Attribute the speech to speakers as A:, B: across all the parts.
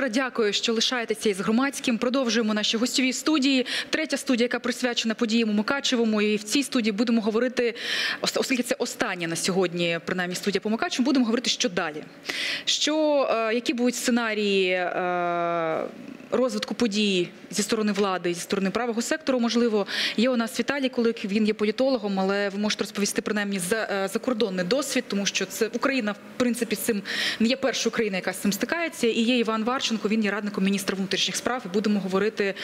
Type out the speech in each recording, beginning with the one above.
A: вечора. Дякую, що лишаєтеся із громадським. Продовжуємо наші гостьові студії. Третя студія, яка присвячена подіям у Мукачевому. І в цій студії будемо говорити, ос- оскільки це остання на сьогодні, принаймні студія по Мукачевому, будемо говорити, що далі. Що, е, які будуть сценарії е, розвитку подій зі сторони влади, зі сторони правого сектору, можливо. Є у нас Віталій Кулик, він є політологом, але ви можете розповісти принаймні за е, закордонний досвід, тому що це Україна, в принципі, цим не є першою країною, яка з цим стикається. І є Іван Варченко, він є радником міністра внутрішніх справ. І будемо говорити.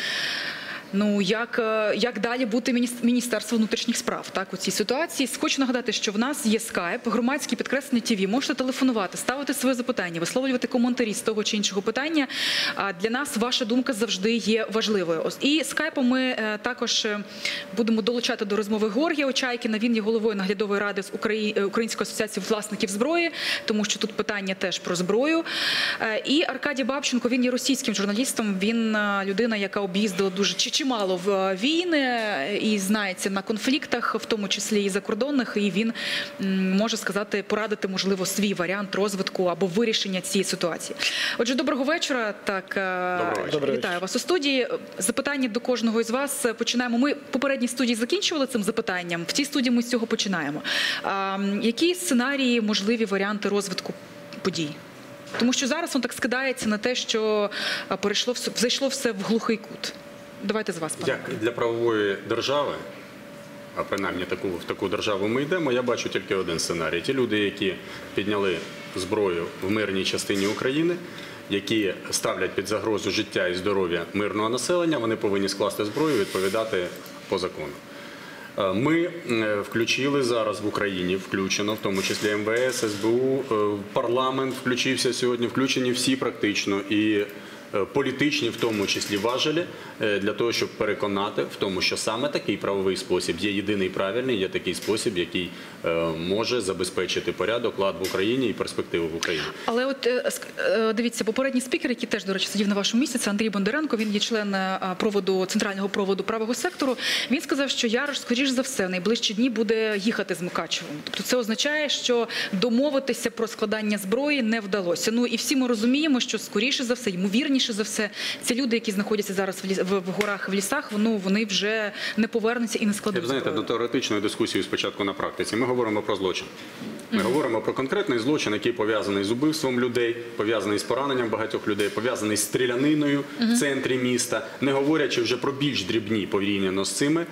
A: Ну як, е, як далі бути мініс- Міністерство внутрішніх справ так у цій ситуації? Хочу нагадати, що в нас є скайп, громадські підкреслення ТВ. Можете телефонувати, ставити своє запитання, висловлювати коментарі з того чи іншого питання. А для нас ваша думка завжди є важливою. І скайпом ми е, також е, будемо долучати до розмови Георгія Очайкіна. Він є головою наглядової ради з Украї... Української асоціації власників зброї, тому що тут питання теж про зброю. І Аркадій Бабченко, він є російським журналістом. Він людина, яка об'їздила дуже чимало в е, війни е, і знається на конфліктах, в тому числі і закордонних. І він може сказати, порадити можливо свій варіант розвитку або вирішення цієї ситуації. Отже, доброго вечора. Так е,
B: Доброго вечора.
A: Вас у студії. Запитання до кожного із вас починаємо. Ми в попередній студії закінчували цим запитанням. В цій студії ми з цього починаємо. А, які сценарії, можливі варіанти розвитку подій? Тому що зараз воно так скидається на те, що перейшло все, зайшло все в глухий кут. Давайте з вас, пане.
B: Як для правової держави, а принаймні таку, в таку державу ми йдемо, я бачу тільки один сценарій. Ті люди, які підняли зброю в мирній частині України, які ставлять під загрозу життя і здоров'я мирного населення, вони повинні скласти зброю і відповідати по закону. Е, Ми е, включили зараз в Україні, включено, в тому числі МВС, СБУ, е, парламент включився сьогодні, включені всі практично і політичні, в тому числі важелі, е, для того, щоб переконати в тому, що саме такий правовий спосіб є єдиний правильний, є такий спосіб, який е, може забезпечити порядок, лад в Україні і перспективу в Україні.
A: Але от е, е, дивіться, попередній спікер, який теж, до речі, сидів на вашому місці, це Андрій Бондаренко. Він є член е, проводу центрального проводу правого сектору. Він сказав, що Ярош, скоріш за все, в найближчі дні буде їхати з Мукачевим. Тобто це означає, що домовитися про складання зброї не вдалося. Ну і всі ми розуміємо, що скоріше за все, ймовірніше за все, ці люди, які знаходяться зараз в, ліс, в, в горах в лісах, ну вони вже не повернуться і не складуть
B: Ви знаєте, до теоретичної дискусії спочатку на практиці. Ми говоримо про злочин. Ми говоримо про конкретний злочин, який пов'язаний з убивством людей, пов'язаний з пораненням багатьох людей, пов'язаний з стріляниною в центрі міста, не говорячи вже про більш дрібні порівняно з цими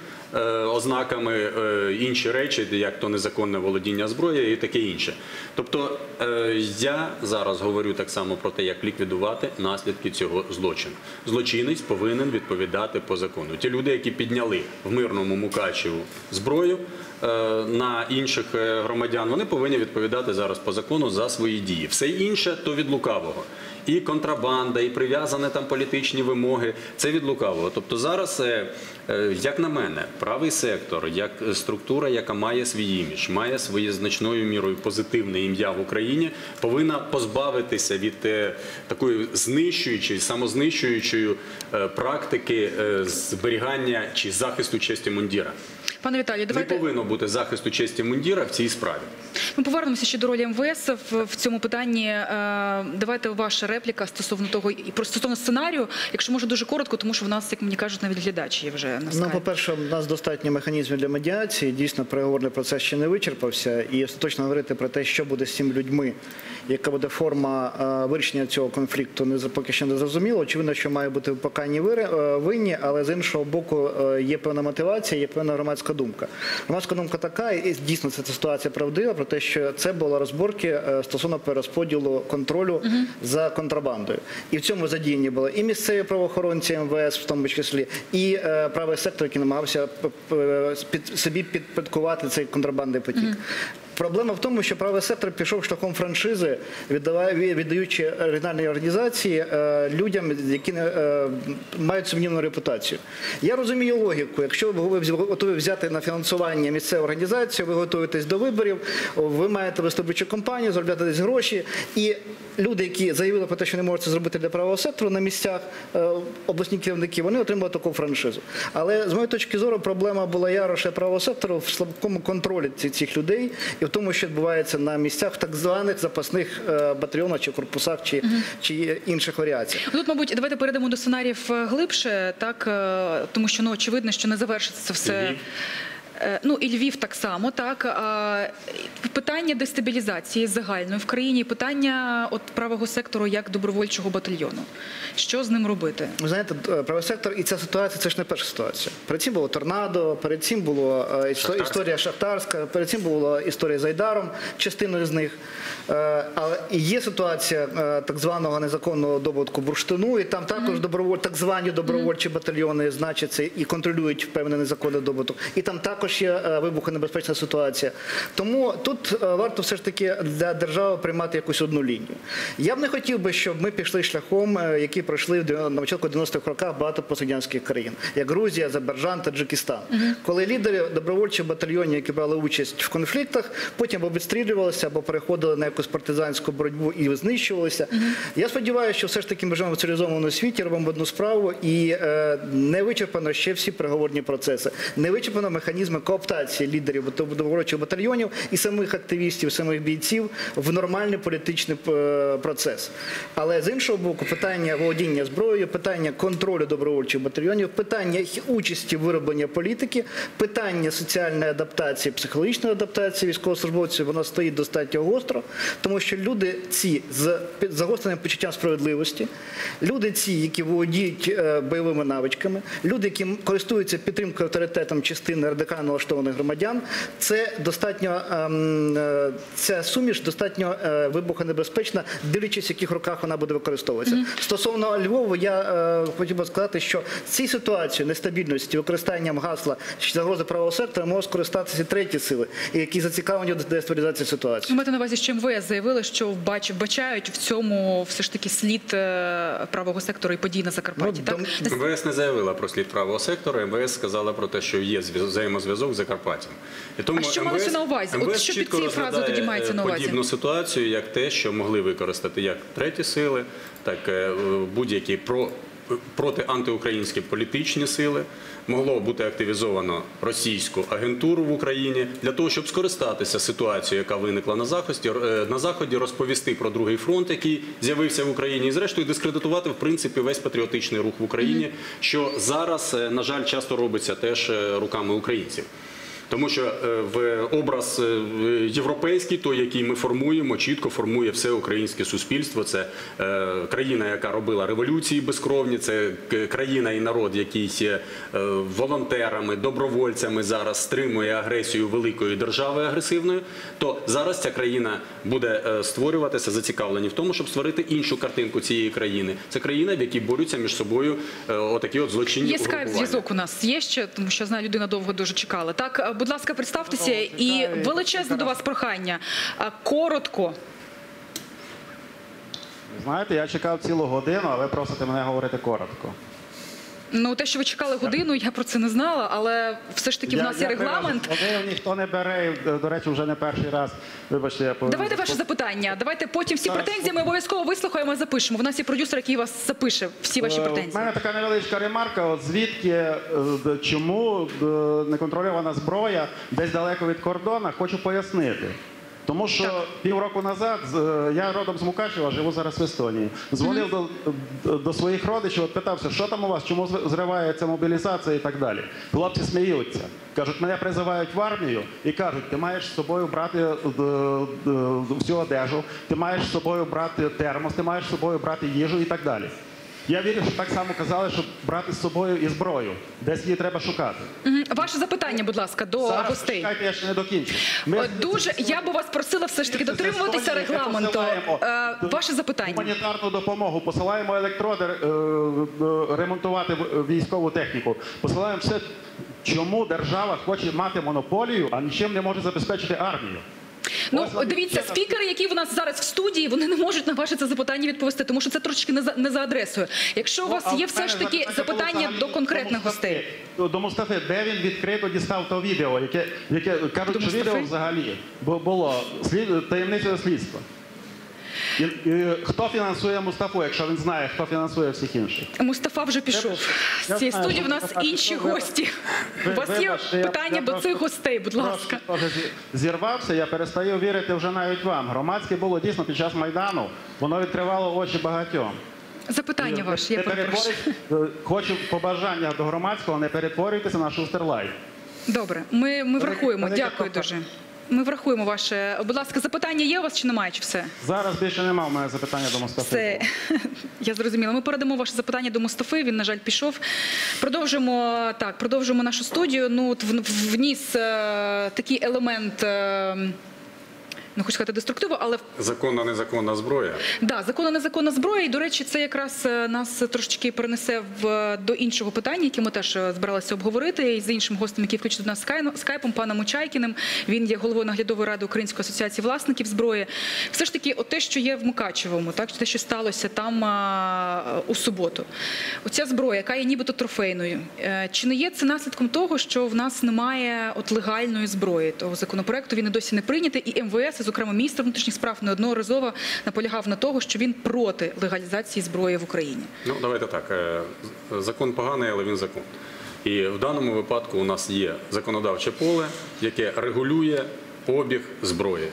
B: ознаками е, інші речі, як то незаконне володіння зброєю і таке інше. Тобто е, я зараз говорю так само про те, як ліквідувати наслідки цього злочину. Злочинець повинен відповідати по закону. Ті люди, які підняли в мирному Мукачеву зброю е, на інших е, громадян, вони повинні відповідати зараз по закону за свої дії. Все інше то від лукавого. І контрабанда, і прив'язані там політичні вимоги. Це від лукавого. Тобто зараз, е, е, як на мене, правий сектор, як структура, яка має свій імідж, має своє значною мірою позитивне ім'я в Україні, повинна позбавитися від е, такої знищуючої, самознищуючої практики зберігання чи захисту честі мундіра.
A: Пане Віталію,
B: Не
A: давайте
B: повинно бути захисту честі мундіра в цій справі.
A: Ми повернемося ще до ролі МВС в, в цьому питанні. Е, Давайте ваша репліка стосовно того і про стосовно сценарію, якщо може дуже коротко, тому що в нас, як мені кажуть, навіть глядачі є вже на
C: Ну, по-перше, у нас достатньо механізмів для медіації. Дійсно, переговорний процес ще не вичерпався. І остаточно говорити про те, що буде з цими людьми, яка буде форма е, вирішення цього конфлікту, не за- поки що не зрозуміло. Очевидно, що має бути покаянні вири- е, винні, але з іншого боку е, є певна мотивація, є певна громадська думка. Громадська думка така, і дійсно це ситуація правдива, про те, що це були розборки е, стосовно перерозподілу контролю за контрабандою. І в цьому задіяні були і місцеві правоохоронці МВС, в тому числі, і е, правий сектор, який намагався п- під, собі підпадкувати цей контрабандний потік. Проблема в тому, що правий сектор пішов шляхом франшизи, віддаючи регіональні організації е, людям, які е, мають сумнівну репутацію. Я розумію логіку. Якщо ви готові взяти на фінансування місцеву організацію, ви готуєтесь до виборів, ви маєте виступичу кампанію, заробляти десь гроші, і люди, які заявили про те, що не можуть це зробити для правого сектору на місцях, е, обласні керівники, вони отримали таку франшизу. Але з моєї точки зору проблема була Яроша правого сектору в слабкому контролі цих людей і в тому, що відбувається на місцях в так званих запасних е, батальйонах чи корпусах, чи, чи інших варіаціях.
A: Тут, мабуть, давайте перейдемо до сценаріїв е, глибше, так е, тому що ну очевидно, що не завершиться це все.
B: Львів.
A: Е, Ну і Львів так само, так питання дестабілізації загальної в країні, питання от правого сектору як добровольчого батальйону. Що з ним робити?
C: Ви знаєте, е, правий сектор і ця ситуація це ж не перша ситуація. Перед цим було торнадо, перед цим була е,
B: Шахтарська.
C: історія шахтарська, перед цим була історія з Айдаром, частиною з них. Але є ситуація так званого незаконного добутку бурштину, і там також доброволь, так звані добровольчі батальйони значаться і контролюють певний незаконний добуток. І там також є е, вибухонебезпечна ситуація. Тому тут е, варто все ж таки для держави приймати якусь одну лінію. Я б не хотів би, щоб ми пішли шляхом, е, який пройшли на початку 90-х роках багато пострадянських країн, як Грузія, Азербайджан, Таджикистан. Коли лідери добровольчих батальйонів, які брали участь в конфліктах, потім або відстрілювалися, або переходили на якусь партизанську боротьбу і знищувалися. Я сподіваюся, що все ж таки ми живемо в цивілізованому світі, робимо одну справу і е, не вичерпано ще всі переговорні процеси, не вичерпано механізми кооптації лідерів добровольчих батальйонів і самих активістів, самих бійців в нормальний політичний е, процес. Але з іншого боку, питання володіння зброєю, питання контролю добровольчих батальйонів, питання участі в виробленні політики, питання соціальної адаптації, психологічної адаптації військовослужбовців, воно стоїть достатньо гостро, тому що люди ці з загостреним почуттям справедливості, люди ці, які володіють е, бойовими навичками, люди, які користуються підтримкою авторитетом частини радикально налаштованих громадян, це достатньо ем, е, ця суміш достатньо е, вибухонебезпечна, дивлячись, в яких руках вона буде використовуватися. Стосовно Львова, я е, хотів би сказати, що цій ситуації нестабільності, використанням гасла загрози правого сектора можуть скористатися і треті сили, які зацікавлені в дестабілізації ситуації.
A: Ви маєте на увазі, що МВС заявили, що вбач, вбачають в цьому все ж таки слід правого сектору і подій на Закарпатті.
C: Ну,
A: так?
B: МВС не заявила про слід правого сектору. МВС сказала про те, що є зв'яз- взаємозв'язок з Закарпаттям. І тому
A: А що малося на увазі? От що під цією фразою тоді мається на увазі?
B: Подібну ситуацію, як те, що могли використати як треті сили, так е, будь-які про. Проти антиукраїнські політичні сили. Могло бути активізовано російську агентуру в Україні. Для того, щоб скористатися ситуацією, яка виникла на заході, е, на заході, розповісти про другий фронт, який з'явився в Україні, і зрештою дискредитувати в принципі весь патріотичний рух в Україні, що зараз, е, на жаль, часто робиться теж е, руками українців. Тому що е, в образ е, європейський, той, який ми формуємо, чітко формує все українське суспільство. Це е, країна, яка робила революції безкровні, це країна і народ, який є волонтерами, добровольцями зараз стримує агресію великої держави агресивної. То зараз ця країна буде створюватися, зацікавлені в тому, щоб створити іншу картинку цієї країни. Це країна, в якій борються між собою отакі от злочинні
A: Є скайп зв'язок. у нас є ще, тому що знаю, людина довго дуже чекала. Так, будь ласка, представтеся і величезне до вас прохання. Коротко.
D: Знаєте, я чекав цілу годину, а ви просите мене говорити коротко.
A: Ну, те, що ви чекали годину, я про це не знала, але все ж таки в
D: Я-
A: нас є
D: я
A: регламент.
D: Годину ніхто не бере, і, до речі, вже не перший раз. Вибачте, я повинен...
A: Давайте ваше запитання. Давайте потім всі
D: Зараз.
A: претензії ми обов'язково вислухаємо і запишемо. В нас є продюсер, який вас запише всі ваші
D: Е, У
A: претензії.
D: мене така невеличка ремарка. От звідки, е, чому е, неконтрольована зброя десь далеко від кордону, хочу пояснити. Тому що півроку назад е, я родом з Мукачева, живу зараз в Естонії. Дзвонив до, до- до своїх родичів, от питався, що там у вас, чому зривається мобілізація і так далі. Хлопці сміються. Кажуть, мене призивають в армію і кажуть, ти маєш з собою брати е, е, всю одежу, ти маєш з собою брати термос, ти маєш з собою брати їжу і так далі. Я вірю, що так само казали, щоб брати з собою і зброю. Десь її треба шукати.
A: Мгм. Ваше запитання, будь ласка, до
D: Зараз
A: гостей.
D: чекайте, я ще не докінчу. Ми
A: Е, Дуже я би вас просила все ж таки
D: з
A: дотримуватися
D: Естонії ми
A: регламенту.
D: посилаємо
A: Е, Ваше запитання.
D: Гуманітарну допомогу, посилаємо електроди е, е, ремонтувати в- військову техніку. Посилаємо все. Чому держава хоче мати монополію, а нічим не може забезпечити армію?
A: Ну дивіться, спікери, які в нас зараз в студії, вони не можуть на ваше це запитання відповісти, тому що це трошечки не за не за адресою. Якщо у вас
D: Ну,
A: є все ж таки запитання до конкретних гостей.
D: До, Мустафи, де він відкрито дістав то відео, яке, яке кажуть, що відео взагалі бу- було слід, таємницею слідства. І, і хто фінансує Мустафу, якщо він знає, хто фінансує всіх інших?
A: Мустафа вже пішов. З цієї студії в нас інші гості. У вас є питання до цих гостей, будь ласка.
D: Зірвався, я перестаю вірити вже навіть вам. Громадське було дійсно під час Майдану, воно відкривало очі багатьом.
A: Запитання ваше, я перепрошую.
D: е, Хочу побажання до громадського, не перетворюйтеся на шустерлайф.
A: Добре, ми, ми врахуємо. Дякую дуже. Ми врахуємо ваше. Будь ласка, запитання є у вас чи немає, чи все?
D: Зараз більше немає У мене запитання до Мустафи.
A: Все, я зрозуміла. Ми передамо ваше запитання до Мустафи. Він, на жаль, пішов. Продовжимо так, продовжимо нашу студію. Ну, от вніс е, такий елемент. Е, не хочу сказати деструктиву, але
B: Законна, незаконна зброя.
A: Да, законна незаконна зброя. І, до речі, це якраз е, нас трошечки перенесе в, до іншого питання, яке ми теж е, збиралися обговорити і з іншим гостем, який включить до нас скай- скайпом, паном Учайкіним. Він є головою наглядової ради Української асоціації власників зброї. Все ж таки, от те, що є в Мукачевому, так те, що сталося там а, у суботу. Оця зброя, яка є нібито трофейною, е, чи не є це наслідком того, що в нас немає от легальної зброї? Того законопроекту він і досі не прийнятий, і МВС, зокрема, міністр внутрішніх справ неодноразово наполягав на того, що він проти легалізації зброї в Україні.
B: Ну, давайте так. е, Закон поганий, але він закон. І в даному випадку у нас є законодавче поле, яке регулює обіг зброї.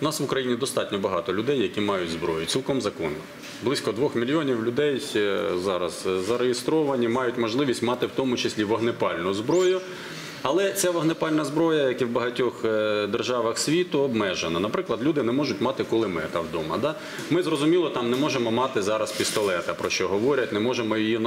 B: У нас в Україні достатньо багато людей, які мають зброю, цілком законно. Близько двох мільйонів людей е, зараз е, зареєстровані, мають можливість мати в тому числі вогнепальну зброю. Але ця вогнепальна зброя, як і в багатьох е, державах світу, обмежена. Наприклад, люди не можуть мати кулемета вдома. Ми зрозуміло там не можемо мати зараз пістолета, про що говорять, не можемо її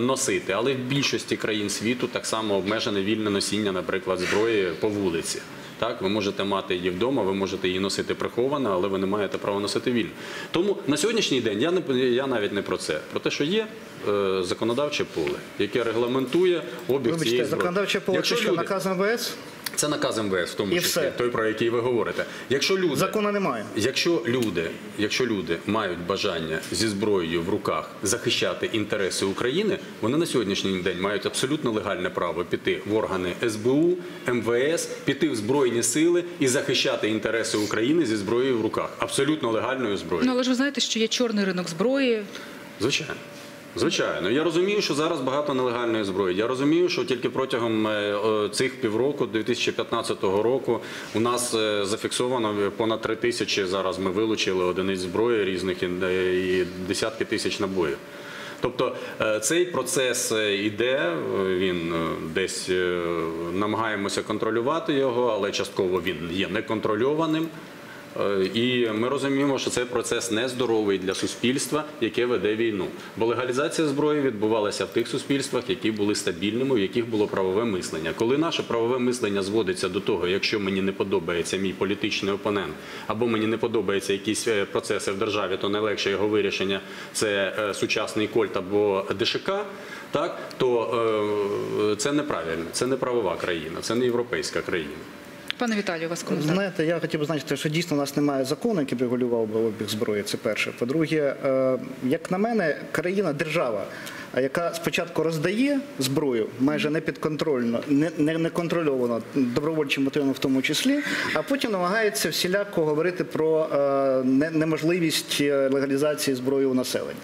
B: носити. Але в більшості країн світу так само обмежене вільне носіння, наприклад, зброї по вулиці. Так, ви можете мати її вдома, ви можете її носити приховано, але ви не маєте права носити вільно. Тому на сьогоднішній день я не я навіть не про це, про те, що є законодавче поле, яке регламентує обіг цієї зброї.
C: законодавче поле,
B: Якщо
C: що
B: люди-
C: наказ МВС?
B: це наказ МВС, в тому
C: І
B: числі,
C: все.
B: той, про який ви говорите. Якщо люди,
C: Закону немає.
B: якщо люди, якщо люди мають бажання зі зброєю в руках захищати інтереси України, вони на сьогоднішній день мають абсолютно легальне право піти в органи СБУ, МВС, піти в збройні сили і захищати інтереси України зі зброєю в руках. Абсолютно легальною зброєю.
A: Ну але ж ви знаєте, що є чорний ринок зброї.
B: Звичайно. Звичайно, я розумію, що зараз багато нелегальної зброї. Я розумію, що тільки протягом е, цих півроку, 2015 року, у нас е, зафіксовано понад три тисячі. Зараз ми вилучили одиниць зброї різних і, е, десятки тисяч набоїв. Тобто цей процес іде, він десь намагаємося контролювати його, але частково він є неконтрольованим. Е, І ми розуміємо, що цей процес нездоровий для суспільства, яке веде війну. Бо легалізація зброї відбувалася в тих суспільствах, які були стабільними, в яких було правове мислення. Коли наше правове мислення зводиться до того, якщо мені не подобається мій політичний опонент, або мені не подобаються якісь е, процеси в державі, то найлегше його вирішення це е, сучасний кольт або ДШК. Так то це неправильно, це не правова країна, це не європейська країна.
A: Пане Віталію, вас коментар.
C: Знаєте, я хотів би значити, що дійсно у нас немає закону, який регулював би обіг зброї. Це перше. По-друге, е, як на мене, країна, держава, яка спочатку роздає зброю майже непідконтрольно, не, не, неконтрольовано добровольчим мотивом в тому числі, а потім намагається всіляко говорити про е, неможливість е, легалізації зброї у населення.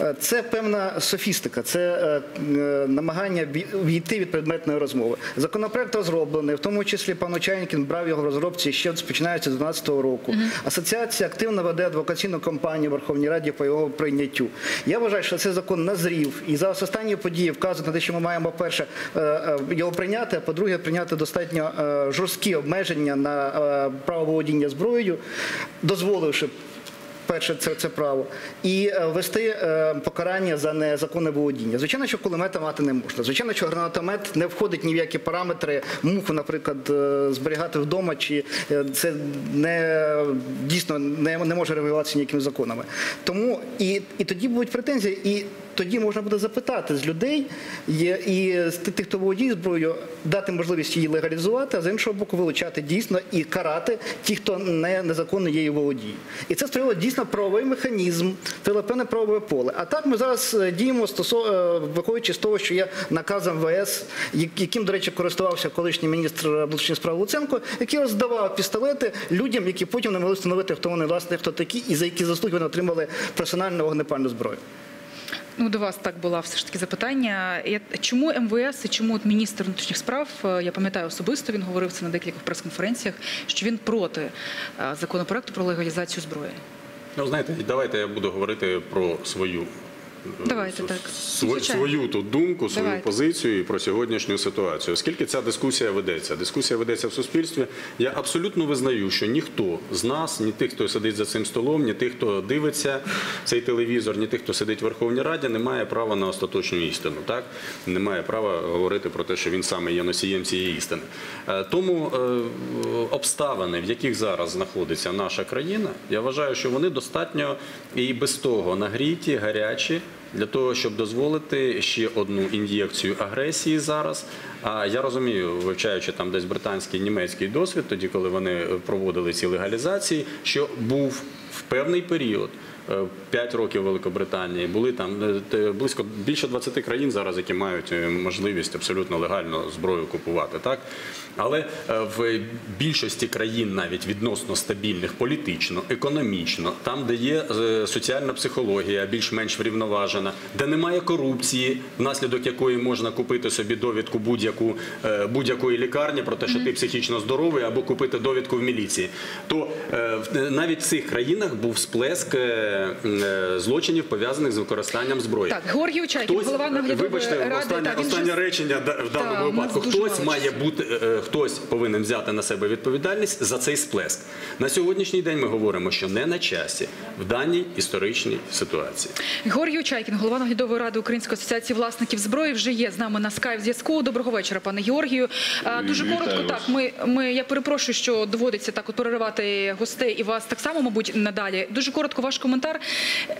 C: Е, Це певна софістика, це е, е, намагання ві- війти від предметної розмови. Законопроект розроблений, в тому числі пан Очайнікін брав його в розробці ще починаючи з 2012 року. Асоціація активно веде адвокаційну кампанію в Верховній Раді по його прийняттю. Я вважаю, що цей закон назрів, і зараз останні події вказують на те, що ми маємо перше е, е, його прийняти, а по-друге, прийняти достатньо е, жорсткі обмеження на право володіння зброєю, дозволивши Перше, це, право. І ввести покарання за незаконне володіння. Звичайно, що кулемета мати не можна. Звичайно, що гранатомет не входить ні в які параметри муху, наприклад, зберігати вдома, чи це дійсно не може регулюватися ніякими законами. Тому і, і тоді будуть претензії. І тоді можна буде запитати з людей і з тих, хто володіє зброєю, дати можливість її легалізувати, а з іншого боку, вилучати дійсно і карати ті, хто не незаконно її володіє. І це створило дійсно правовий механізм, створило певне правове поле. А так ми зараз е, діємо е, виходячи з того, що є наказ МВС, яким, до речі, користувався колишній міністр внутрішніх справ Луценко, який роздавав пістолети людям, які потім не могли встановити, хто вони власне, хто такі, і за які заслуги вони отримали персональну вогнепальну зброю.
A: Ну, до вас так була все ж таки запитання. Чому МВС і чому от міністр внутрішніх справ, е, я пам'ятаю особисто, він говорив це на декількох прес-конференціях, що він проти е, законопроекту про легалізацію зброї.
B: Ну, знаєте, давайте я буду говорити про свою. Е,
A: Давайте, так.
B: св-
A: Звичайно.
B: свою тут думку, свою
A: Давайте.
B: позицію і про сьогоднішню ситуацію. Оскільки ця дискусія ведеться, дискусія ведеться в суспільстві. Я абсолютно визнаю, що ніхто з нас, ні тих, хто сидить за цим столом, ні тих, хто дивиться цей телевізор, ні тих, хто сидить в Верховній Раді, не має права на остаточну істину. Так не має права говорити про те, що він саме є носієм цієї істини. Е, Тому е, обставини, в яких зараз знаходиться наша країна, я вважаю, що вони достатньо і без того нагріті, гарячі. Для того щоб дозволити ще одну ін'єкцію агресії зараз. А я розумію, вивчаючи там десь британський німецький досвід, тоді коли вони проводили ці легалізації, що був в певний період. 5 років Великобританії були там е, близько більше 20 країн зараз, які мають е, можливість абсолютно легально зброю купувати. Так але е, в більшості країн, навіть відносно стабільних, політично, економічно, там, де є е, соціальна психологія, більш-менш врівноважена, де немає корупції, внаслідок якої можна купити собі довідку будь-яку е, будь-якої лікарні про те, що ти психічно здоровий, або купити довідку в міліції, то в- навіть в цих країнах був сплеск злочинів пов'язаних з використанням зброї.
A: Так, Георгій Учайкін, голова наглядової
B: вибачте,
A: ради.
B: останнє,
A: він
B: останнє речення да- в даному
A: Так,
B: випадку. Хтось має бути, хтось повинен взяти на себе відповідальність за цей сплеск. На сьогоднішній день ми говоримо, що не на часі в даній історичній ситуації.
A: Георгій Учайкін, голова наглядової ради Української асоціації власників зброї, вже є з нами на скайп зв'язку. Доброго вечора, пане Георгію. Дуже
E: Вітаю
A: коротко,
E: вас.
A: так ми, ми я перепрошую, що доводиться так от переривати гостей і вас так само, мабуть, надалі. Дуже коротко, ваш коментар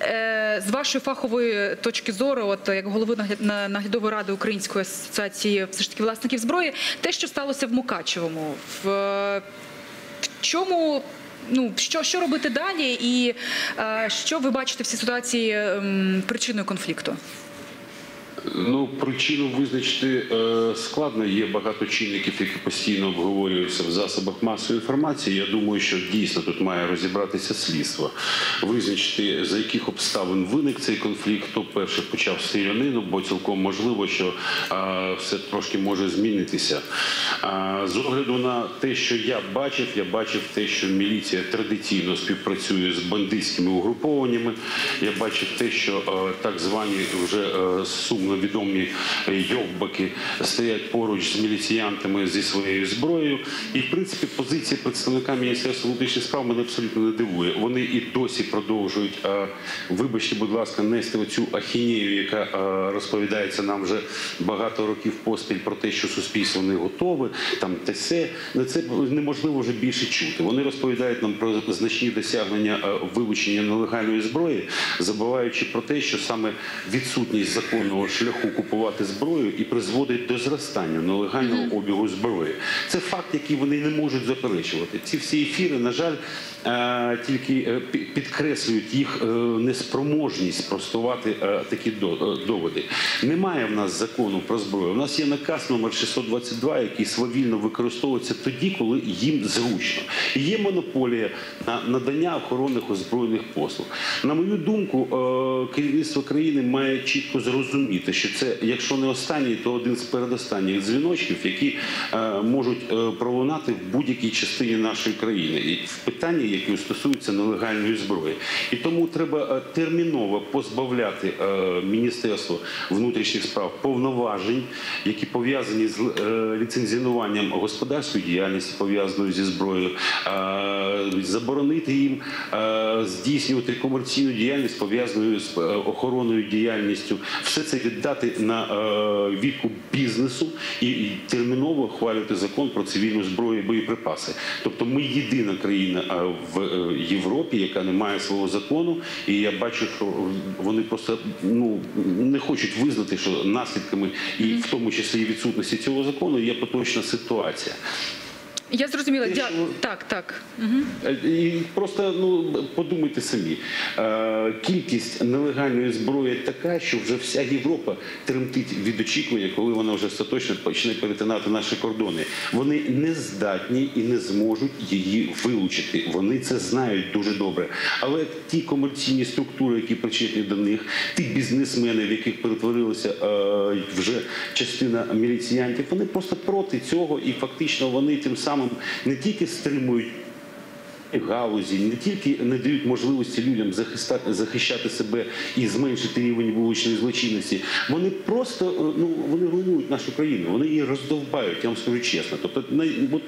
A: Е, з вашої фахової точки зору, от як голови нагля- наглядової ради Української асоціації все ж таки власників зброї, те, що сталося в Мукачевому, в, в чому. Ну, що, що робити далі, і е, що ви бачите в цій ситуації ем, причиною конфлікту?
E: Ну, причину визначити е, складно. Є багато чинників, які постійно обговорюються в засобах масової інформації. Я думаю, що дійсно тут має розібратися слідство, визначити за яких обставин виник цей конфлікт, хто перше почав стрілянину, бо цілком можливо, що все трошки може змінитися. З огляду на те, що я бачив, я бачив те, що міліція традиційно співпрацює з бандитськими угрупованнями. Я бачив те, що е, так звані вже е, сумно відомі йовбаки стоять поруч з міліціянтами зі своєю зброєю. І в принципі позиція представника міністерства внутрішніх справ мене абсолютно не дивує. Вони і досі продовжують, е, вибачте, будь ласка, нести оцю ахінею, яка е, розповідається нам вже багато років поспіль про те, що суспільство не готове, там те все. На це неможливо вже більше чути. Вони розповідають нам про значні досягнення е, вилучення нелегальної зброї, забуваючи про те, що саме відсутність законного шляху купувати зброю і призводить до зростання нелегального обігу зброї. Це факт, який вони не можуть заперечувати. Ці всі ефіри, на жаль, е, тільки е, підкреслюють їх е, неспроможність спростувати е, такі доводи. Немає в нас закону про зброю. У нас є наказ номер 622, який свавільно використовується тоді, коли їм зручно. І є монополія на надання охоронних озброєних послуг. На мою думку, керівництво країни має чітко зрозуміти, що це, якщо не останній, то один з передостанніх дзвіночків, які е, можуть е, пролунати в будь-якій частині нашої країни. І в питанні, які стосуються нелегальної зброї. І тому треба е, терміново позбавляти Міністерство внутрішніх справ повноважень, які пов'язані з е, ліцензіонуванням господарської діяльності, пов'язаної зі зброєю, заборонити їм здійснювати комерційну діяльність, пов'язану з е, охоронною діяльністю. Все це літати на е, відкуп бізнесу і, терміново ухвалювати закон про цивільну зброю і боєприпаси. Тобто ми єдина країна в е, Європі, яка не має свого закону, і я бачу, що вони просто ну не хочуть визнати, що наслідками і в тому числі відсутності цього закону є поточна ситуація.
A: Я зрозуміла.
E: Те,
A: Дя...
E: що-
A: Так, так.
E: Е, І просто ну подумайте самі. Е, кількість нелегальної зброї така, що вже вся Європа тремтить від очікування, коли вона вже остаточно почне перетинати наші кордони. Вони не здатні і не зможуть її вилучити. Вони це знають дуже добре. Але ті комерційні структури, які причетні до них, ті бізнесмени, в яких перетворилася е, вже частина міліціянтів, вони просто проти цього, і фактично вони тим самим не тільки стримують галузі, не тільки не дають можливості людям захищати себе і зменшити рівень вуличної злочинності. Вони просто е, ну вони руйнують нашу країну, вони її роздовбають. Я вам скажу чесно. Тобто, от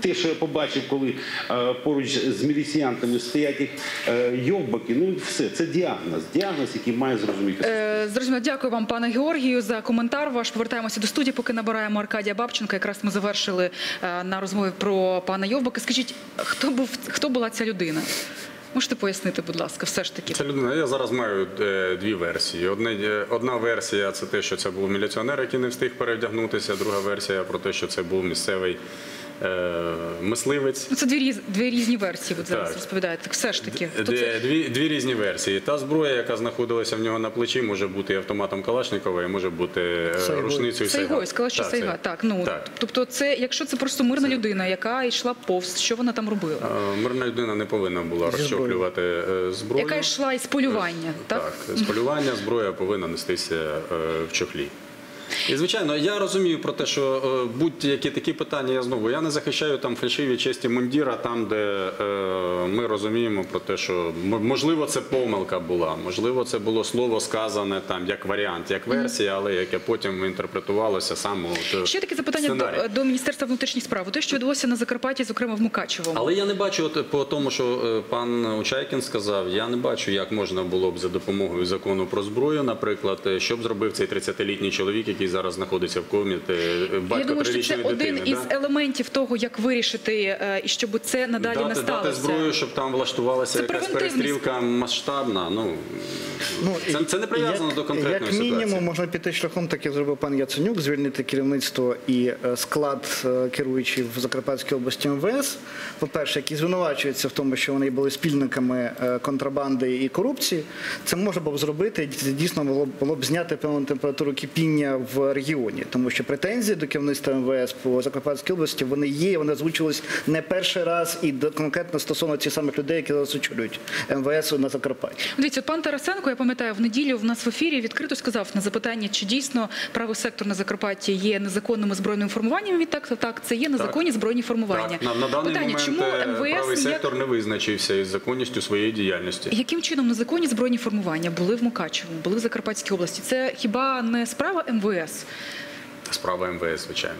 E: те, що я побачив, коли е, поруч з міліціянтами стоять їх е, йовбаки, ну все, це діагноз. Діагноз, який має зрозуміти.
A: Е, Зрозуміло, дякую вам, пане Георгію, за коментар. Ваш повертаємося до студії, поки набираємо Аркадія Бабченка. Якраз ми завершили на розмові про пана Йовбака. Скажіть, хто був хто була ця людина? Можете пояснити, будь ласка, все ж таки.
B: Ця людина, я зараз маю е, дві версії. Одне, одна версія це те, що це був міліціонер, який не встиг перевдягнутися. Друга версія про те, що це був місцевий мисливець.
A: Ну, це дві різ дві різні версії. Ви зараз
B: Так.
A: розповідаєте. Так все ж таки,
B: Дві,
A: це?
B: дві, дві різні версії. Та зброя, яка знаходилася в нього на плечі, може бути автоматом Калашникова, і може бути е,
C: Сайгою.
B: рушницею Сайга.
A: Сайгой, сказала, що
B: Так,
A: Сайга.
B: це-
A: Так, ну
B: так.
A: тобто, це якщо це просто мирна людина, яка йшла повз, що вона там робила?
B: Е, Мирна людина не повинна була розчоплювати е, зброю.
A: Яка йшла із полювання, так?
B: Так, з полювання зброя повинна нестися е, в чохлі. І звичайно, я розумію про те, що е, будь-які такі питання, я знову я не захищаю там фальшиві честі мундіра, там, де е, ми розуміємо про те, що можливо це помилка була, можливо, це було слово сказане там як варіант, як версія, але яке потім інтерпретувалося саме от, е,
A: Ще таке запитання до, до Міністерства внутрішніх справ. Те, що відбулося на Закарпатті, зокрема в Мукачевому.
B: Але я не бачу, от по тому, що пан Учайкін сказав, я не бачу, як можна було б за допомогою закону про зброю, наприклад, що б зробив цей 30-літній чоловік, який зараз знаходиться в комі, е,
A: Я думаю, що це один із
B: да?
A: елементів того, як вирішити е, і щоб це надалі не сталося.
B: дати зброю, щоб там влаштувалася
A: Це
B: якась перестрілка масштабна. Ну,
C: Ну,
B: це, це не прив'язано
C: як,
B: до конкретної
C: Як мінімум, можна піти шляхом, так як зробив пан Яценюк, звільнити керівництво і е, склад керуючий в Закарпатській області МВС. По-перше, які звинувачуються в тому, що вони були спільниками контрабанди і корупції. Це можна було б зробити. дійсно було б, було б зняти певну температуру кипіння в регіоні, тому що претензії до керівництва МВС по Закарпатській області вони є. Вони озвучувались не перший раз і до- конкретно стосовно цих самих людей, які зараз очолюють МВС на Закарпатті.
A: Дивіться, пан Тарасенко, я пам'ятаю, в неділю в нас в ефірі відкрито сказав на запитання, чи дійсно правий сектор на Закарпатті є незаконними збройними формуваннями. Він так, так, це є незаконні збройні формування.
B: Так, на, на даний
A: Питання,
B: момент
A: чому
B: е,
A: МВС
B: правий сектор не визначився із законністю своєї діяльності.
A: Яким чином незаконні збройні формування були в Мукачевому, були в Закарпатській області? Це хіба не справа МВС?
B: Справа МВС, звичайно.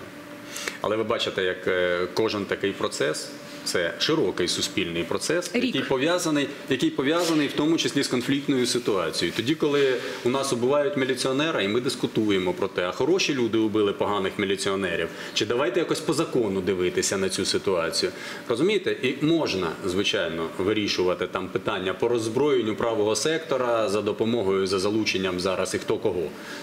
B: Але ви бачите, як е, кожен такий процес. Це широкий суспільний процес,
A: Рік.
B: який пов'язаний, який пов'язаний в тому числі з конфліктною ситуацією. Тоді, коли у нас убивають міліціонера, і ми дискутуємо про те, а хороші люди убили поганих міліціонерів, чи давайте якось по закону дивитися на цю ситуацію. Розумієте, і можна звичайно вирішувати там питання по роззброєнню правого сектора за допомогою за залученням зараз і хто кого.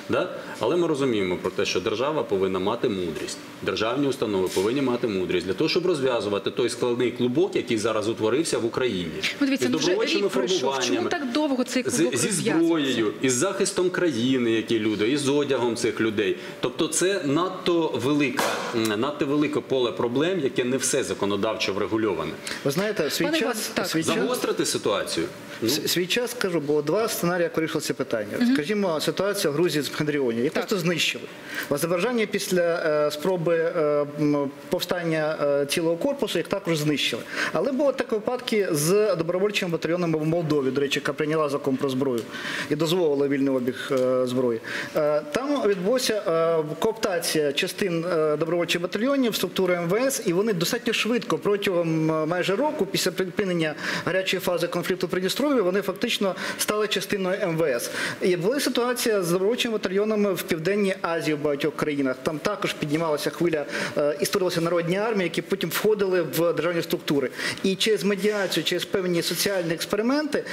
B: Да? Але ми розуміємо про те, що держава повинна мати мудрість. Державні установи повинні мати мудрість для того, щоб розв'язувати той складний клубок, який зараз утворився в Україні.
A: Ну, дивіться, ну вже
B: добровольчими
A: рік пройшов. Чому так довго цей
B: з-
A: клубок
B: зі зброєю, із захистом країни, які люди, із одягом цих людей. Тобто, це надто велика, надто велике поле проблем, яке не все законодавчо врегульоване.
C: Ви знаєте, свій
A: Пане
C: час,
A: так.
C: свій час,
B: Загострити ситуацію. Ну,
C: Свій час скажу, було два сценарії, як вирішили це питання. Скажімо, ситуація в Грузії з Пхендріоні. Їх просто знищили. В Азербайджані після е, спроби е, повстання е, цілого корпусу їх також знищили. Але були так випадки з добровольчими батальйонами в Молдові, до речі, яка прийняла закон про зброю і дозволила вільний обіг зброї. Там відбулася кооптація частин добровольчих батальйонів в структуру МВС, і вони достатньо швидко протягом майже року, після припинення гарячої фази конфлікту в Придністров'ї, вони фактично стали частиною МВС. І була ситуація з добровольчими батальйонами в Південній Азії в багатьох країнах. Там також піднімалася хвиля е, і створилися народні армії, які потім входили в державні структури. І через медіацію, через певні соціальні експерименти.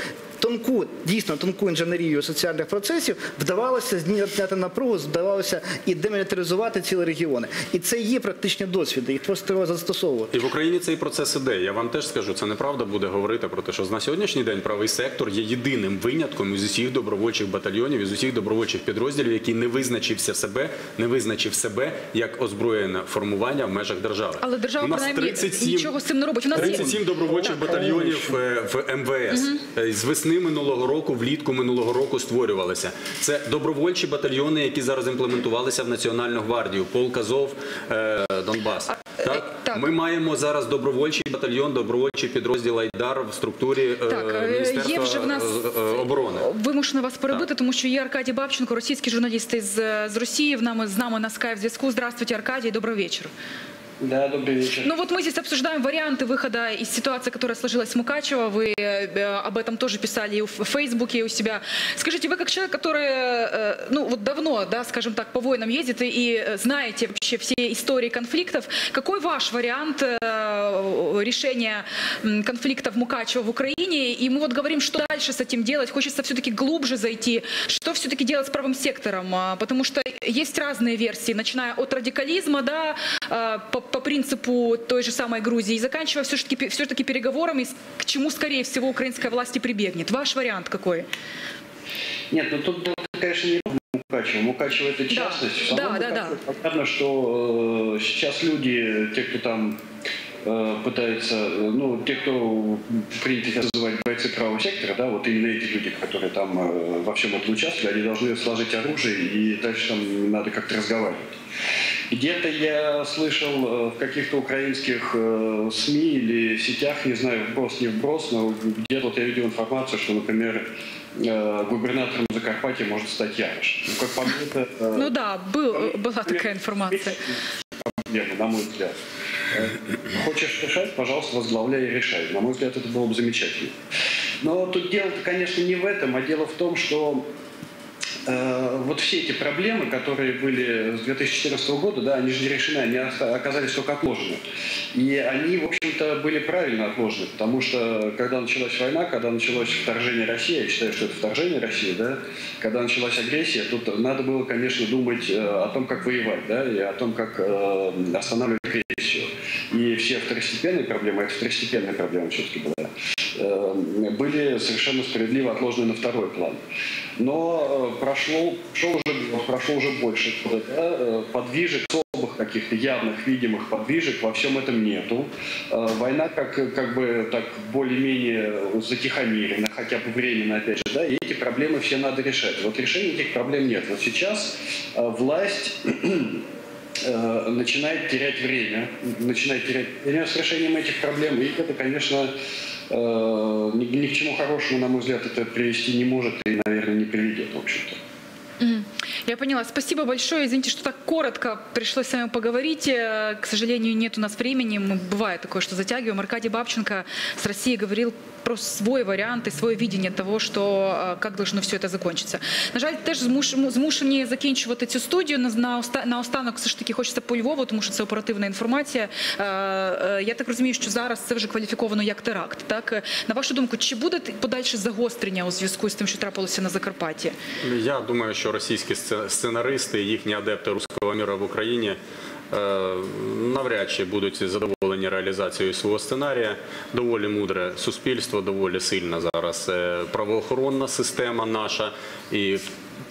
C: Тонку, дійсно тонку інженерію соціальних процесів вдавалося зняти напругу, вдавалося і демілітаризувати цілі регіони. І це є практичні досвіди, їх просто треба застосовувати.
B: І в Україні цей процес іде. Я вам теж скажу, це неправда буде говорити про те, що на сьогоднішній день правий сектор є єдиним винятком із усіх добровольчих батальйонів, із усіх добровольчих підрозділів, який не визначився себе, не визначив себе як озброєне формування в межах держави.
A: Але держава
B: У нас
A: принаймні
B: 37
A: нічого з цим не робить. У нас є
B: 37 добровольчих батальйонів е, в МВС Е, з весни минулого року, влітку минулого року створювалися. Це добровольчі батальйони, які зараз імплементувалися в Національну гвардію, полк Азов, е, Донбас.
A: е,
B: Так?
A: так.
B: ми маємо зараз добровольчий батальйон, добровольчий підрозділ Айдар в структурі е,
A: Так, є
B: Міністерства
A: вже в нас
B: оборони.
A: Вимушена вас перебити, тому що є Аркадій Бабченко, російський журналіст із з Росії. В нами з нами на скайп зв'язку. Здравствуйте, Аркадій. Добрий вечір.
F: Да, добрый вечер.
A: Ну вот мы здесь обсуждаем варианты выхода из ситуации, которая сложилась в Мукачево. Вы э, об этом тоже писали и в Фейсбуке, и у себя. Скажите, вы как человек, который, э, ну вот давно, да, скажем так, по войнам ездит и, э, знаете вообще все истории конфликтов, какой ваш вариант э, решения конфликта в Мукачево в Украине? И мы вот говорим, что дальше с этим делать? Хочется все-таки глубже зайти. Что все-таки делать с правым сектором? А, Потому что есть разные версии, начиная от радикализма, да, э, по, по принципу той же самой Грузии, и заканчивая все-таки все-таки переговорами, с- к чему, скорее всего, украинская власть и прибегнет. Ваш вариант какой?
F: Нет, ну тут, конечно, не Мукачево. Мукачево это частность.
A: Да, да, да.
F: Мукачево Понятно, что э, сейчас люди, те, кто там э, пытаются, э, ну, те, кто принято называть бойцы правого сектора, да, вот именно эти люди, которые там э, во всем этом участвовали, они должны сложить оружие и дальше там надо как-то разговаривать. Где-то я слышал э, в каких-то украинских э, СМИ или сетях, не знаю, вброс, не вброс, но где-то вот я видел информацию, что, например, э, губернатором Закарпатья может стать Ярош. Ну, как по мне, это...
A: Ну да, был, была такая информация.
F: на мой взгляд. Хочешь решать, пожалуйста, возглавляй и решай. На мой взгляд, это было бы замечательно. Но тут дело-то, конечно, не в этом, а дело в том, что вот все эти проблемы, которые были с 2014 года, да, они же не решены, они оказались только отложены. И они, в общем-то, были правильно отложены, потому что когда началась война, когда началось вторжение России, я считаю, что это вторжение России, да, когда началась агрессия, тут надо было, конечно, думать э, о том, как воевать, да, и о том, как э, останавливать агрессию. И все второстепенные проблемы, это второстепенная проблема все-таки была, э, были совершенно справедливо отложены на второй план. Но э, прошло, прошло, уже, прошло уже больше года, да, э, подвижек, особых каких-то явных, видимых подвижек во всем этом нету. Э, Война как, как бы так более-менее затихомирена, хотя бы временно, опять же, да, и эти проблемы все надо решать. Вот решения этих проблем нет. Вот сейчас э, власть э, начинает терять время, начинает терять время с решением этих проблем, и это, конечно, э, ни, ни к чему хорошему, на мой взгляд, это привести не может и, наверное, не приведет, в общем-то.
A: Я поняла. Спасибо большое. Извините, что так коротко пришлось с вами поговорить. Э, К сожалению, нет у нас времени. Бывает такое, что затягиваем. Аркадий Бабченко с России говорил про свой варіант і своє видіння того, що як должно все це закінчитися. На жаль, теж змуш- змушені закінчувати цю студію. На, на, останок все ж таки хочеться по Львову, тому що це оперативна інформація. Е, е, Я так розумію, що зараз це вже кваліфіковано як теракт. Так на вашу думку, чи буде подальше загострення у зв'язку з тим, що трапилося на Закарпатті?
B: Я думаю, що російські сце- сценаристи, їхні адепти руського міра в Україні навряд чи будуть задоволені реалізацією свого сценарія. Доволі мудре суспільство, доволі сильна зараз е, правоохоронна система наша і.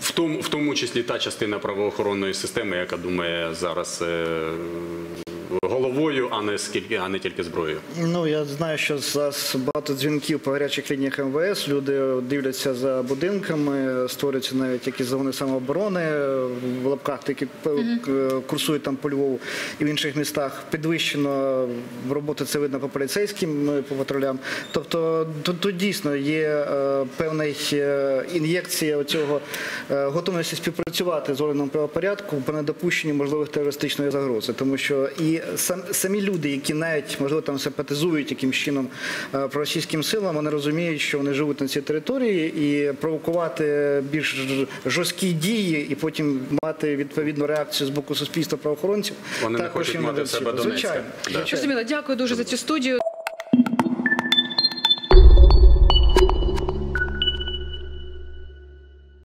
B: В тому, в тому числі та частина правоохоронної системи, яка думає зараз е, головою, а не скільки, а не тільки зброєю.
C: Ну я знаю, що зараз багато дзвінків по гарячих лініях МВС. Люди дивляться за будинками, створюються навіть якісь загони самооборони в лапках, які е, курсують там по Львову і в інших містах. Підвищено роботи це видно по поліцейським ну, по патрулям. Тобто тут, тут дійсно є е, певна е, ін'єкція цього готовності співпрацювати з органом правопорядку по недопущенню можливих терористичної загрози, тому що і самі люди, які навіть можливо там симпатизують якимсь чином е, проросійським силам, вони розуміють, що вони живуть на цій території, і провокувати більш жорсткі дії, і потім мати відповідну реакцію з боку суспільства правоохоронців.
B: Вони не
C: також
B: хочуть мати в себе Донецька.
C: Звичайно,
B: Да.
C: звичайно.
A: Зрозуміло, дякую дуже за цю студію.